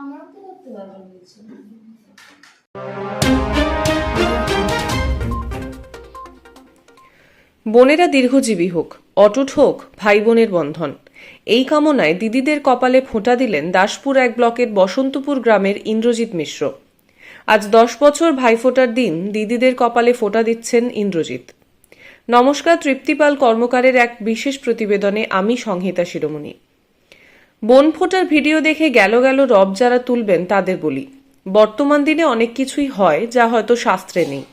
আমারও তো করতে পারব বলছি বোনেরা দীর্ঘজীবী হোক অটুট হোক ভাই বোনের বন্ধন। এই কামনায় দিদিদের কপালে ফোঁটা দিলেন দাসপুর এক ব্লকের বসন্তপুর গ্রামের ইন্দ্রজিৎ মিশ্র। আজ দশ বছর ভাইফোঁটার দিন দিদিদের কপালে ফোঁটা দিচ্ছেন ইন্দ্রজিৎ। নমস্কার তৃপ্তিপাল কর্মকারের এক বিশেষ প্রতিবেদনে আমি সংহিতা শিরোমণি। বোন ফোটার ভিডিও দেখে গেল গেল রব যারা তুলবেন তাদের বলি। বর্তমান দিনে অনেক কিছুই হয় যা হয়তো শাস্ত্রে নেই।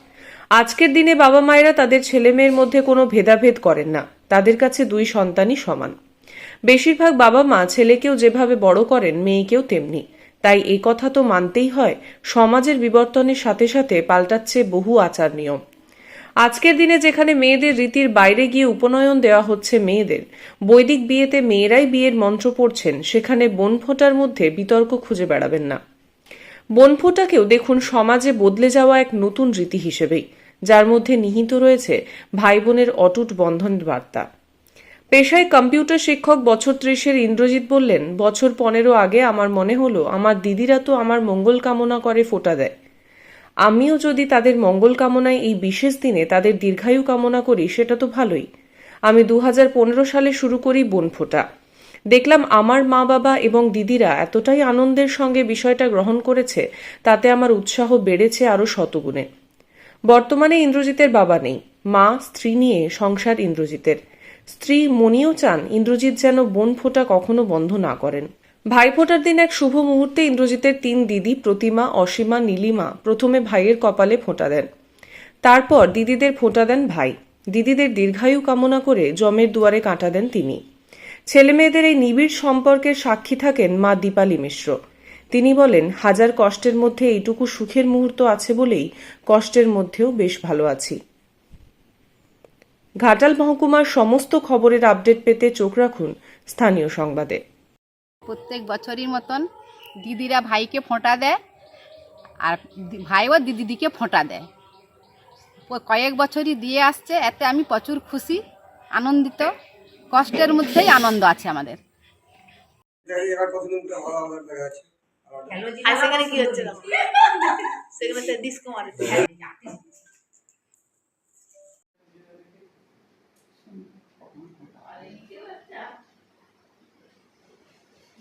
আজকের দিনে বাবা মায়েরা তাদের ছেলে মেয়ের মধ্যে কোনো ভেদাভেদ করেন না। তাদের কাছে দুই সন্তানই সমান। বেশিরভাগ বাবা মা ছেলেকেও যেভাবে বড় করেন, মেয়েকেও তেমনি। তাই এই কথা তো মানতেই হয়, সমাজের বিবর্তনের সাথে সাথে পাল্টাচ্ছে বহু আচার নিয়ম আজকের দিনে যেখানে মেয়েদের রীতির বাইরে গিয়ে উপনয়ন দেওয়া হচ্ছে মেয়েদের, বৈদিক বিয়েতে মেয়েরাই বিয়ের মন্ত্র পড়ছেন, সেখানে বনফোঁটার মধ্যে বিতর্ক খুঁজে বেড়াবেন না। বনফোঁটাকেও দেখুন সমাজে বদলে যাওয়া এক নতুন রীতি হিসেবেই, যার মধ্যে নিহিত রয়েছে ভাই বোনের অটুট বন্ধনের বার্তা। পেশায় কম্পিউটার শিক্ষক বছর ত্রিশের ইন্দ্রজিৎ বললেন, বছর পনেরো আগে আমার মনে হলো, আমার দিদিরা তো আমার মঙ্গল কামনা করে ফোঁটা দেয়। আমিও যদি তাদের মঙ্গল কামনায় এই বিশেষ দিনে তাদের দীর্ঘায়ু কামনা করি, সেটা তো ভালোই। আমি দু হাজার পনেরো সালে শুরু করি বনফোঁটা। দেখলাম আমার মা বাবা এবং দিদিরা এতটাই আনন্দের সঙ্গে বিষয়টা গ্রহণ করেছে, তাতে আমার উৎসাহ বেড়েছে আরও শতগুণে। বর্তমানে ইন্দ্রজিতের বাবা নেই। মা, স্ত্রী নিয়ে সংসার ইন্দ্রজিতের। স্ত্রী মনিও চান ইন্দ্রজিৎ যেন বোন ফোঁটা কখনো বন্ধ না করেন। ভাইফোঁটার দিন এক শুভ মুহূর্তে ইন্দ্রজিতের তিন দিদি প্রতিমা, অসীমা, নীলিমা প্রথমে ভাইয়ের কপালে ফোঁটা দেন। তারপর দিদিদের ফোঁটা দেন ভাই। দিদিদের দীর্ঘায়ু কামনা করে জমের দুয়ারে কাঁটা দেন তিনি। ছেলে মেয়েদের এই নিবিড় সম্পর্কের সাক্ষী থাকেন মা দীপালি মিশ্র। তিনি বলেন, হাজার কষ্টের মধ্যে এইটুকু সুখের মুহূর্ত আছে বলেই কষ্টের মধ্যেও বেশ ভালো আছি। ঘাটাল মহকুমার সমস্ত খবরের আপডেট পেতে চোখ রাখুন স্থানীয় সংবাদে। প্রত্যেক বছরই মতন দিদিরা ভাইকে ফোঁটা দেয় আর ভাইও দিদিদিকে ফোঁটা দেয়। কয়েক বছরই দিয়ে আসছে, এতে আমি প্রচুর খুশি, আনন্দিত, কষ্টের মধ্যেই আনন্দ আছে আমাদের। সেখানে কি হচ্ছে? সেখানে ডিস্কো মারে